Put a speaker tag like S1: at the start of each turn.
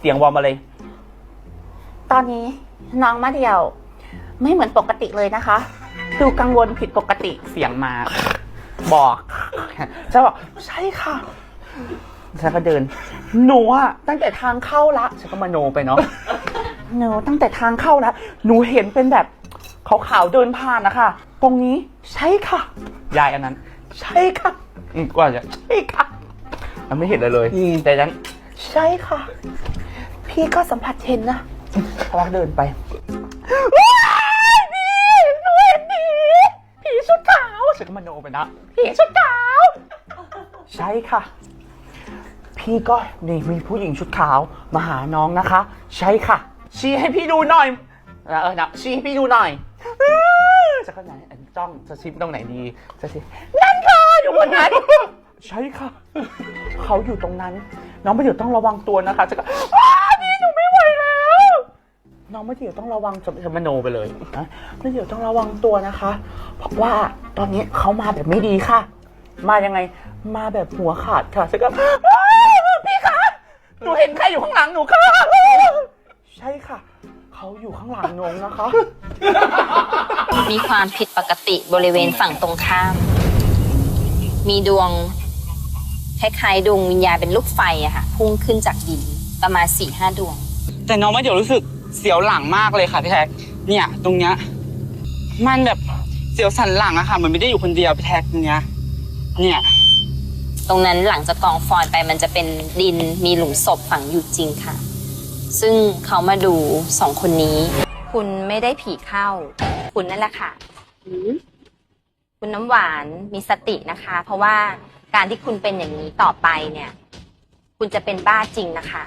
S1: เสียงวอร์มมาเลย
S2: ตอนนี้น้องมาเดียว ไม่เหมือนปกติเลยนะคะ ดูกังวลผิดปกติ
S1: เสียงมา บอกจะบอกใช่ค่ะฉันก็เดิน หนูอะตั้งแต่ทางเข้าละฉันก็มาโนไปเนาะหนูตั้งแต่ทางเข้าละหนูเห็นเป็นแบบขาวๆเดินผ่านนะคะ ตรงนี้ใช่ค่ะ ยายอันนั้น ใช่ค่ะอืมกว่าจะใช่ค่ะมันไม่เห็นเลยเลย
S3: อืม
S1: แต่ฉัน ใช่ค่ะ พี่ก็สัมผัสเห็นนะพอเดินไปว้ายพี่หนูเห็นผีผีชุดขาวฉันก็มาโนไปนะ ผีชุดขาว ใช่ค่ะ พี่ก็นี่มีผู้หญิงชุดขาวมาหาน้องนะคะ ใช่ค่ะ ชี้ให้พี่ดูหน่อยเออเออนะชี้ให้พี่ดูหน่อยอื้อจะก็ไหนอันจ้องจะชิปตรงไหนดีจะชินั่นค่ะอยู่บนนั้นใช่ค่ะ เขาอยู่ตรงนั้น น้องไม่เดี๋ยวต้องระวังตัวนะคะจะก็อ้าพี่หนูไม่ไหวแล้ว น้องไม่เดี๋ยวต้องระวังจะจะมโนไปเลยนะไม่เดี๋ยวต้องระวังตัวนะคะ เพราะว่าตอนนี้เขามาแบบไม่ดีค่ะ มายังไง มาแบบหัวขาดค่ะฉันก็อ้าพี่คะหนูเห็นใครอยู่ข้างหลังหนูค่ะใช่ค่ะเขาอยู่ข้างหลังนงนะคะ
S4: มีความผิดปกติบริเวณฝั่งตรงข้าม มีดวง คล้ายๆดวงวิญญาณเป็นลูกไฟอะค่ะพุ่งขึ้นจากดินประมาณสี่ห้าดวง
S3: แต่น้องไม่เดี๋ยวรู้สึกเสียวหลังมากเลยค่ะพี่แท็กเนี่ยตรงเนี้ยมันแบบเสียวสันหลังอะค่ะเหมือนไม่ได้อยู่คนเดียวพี่แท็กตรงเนี้ยเนี่ย
S4: ตรงนั้นหลังจากกองฟอยล์ไปมันจะเป็นดินมีหลุมศพฝังอยู่จริงค่ะ ซึ่งเขามาดูสองคนนี้ คุณไม่ได้ผีเข้า คุณนั่นแหละค่ะ คุณน้ำหวานมีสตินะคะ เพราะว่า การที่คุณเป็นอย่างนี้ต่อไปเนี่ย คุณจะเป็นบ้าจริงนะคะ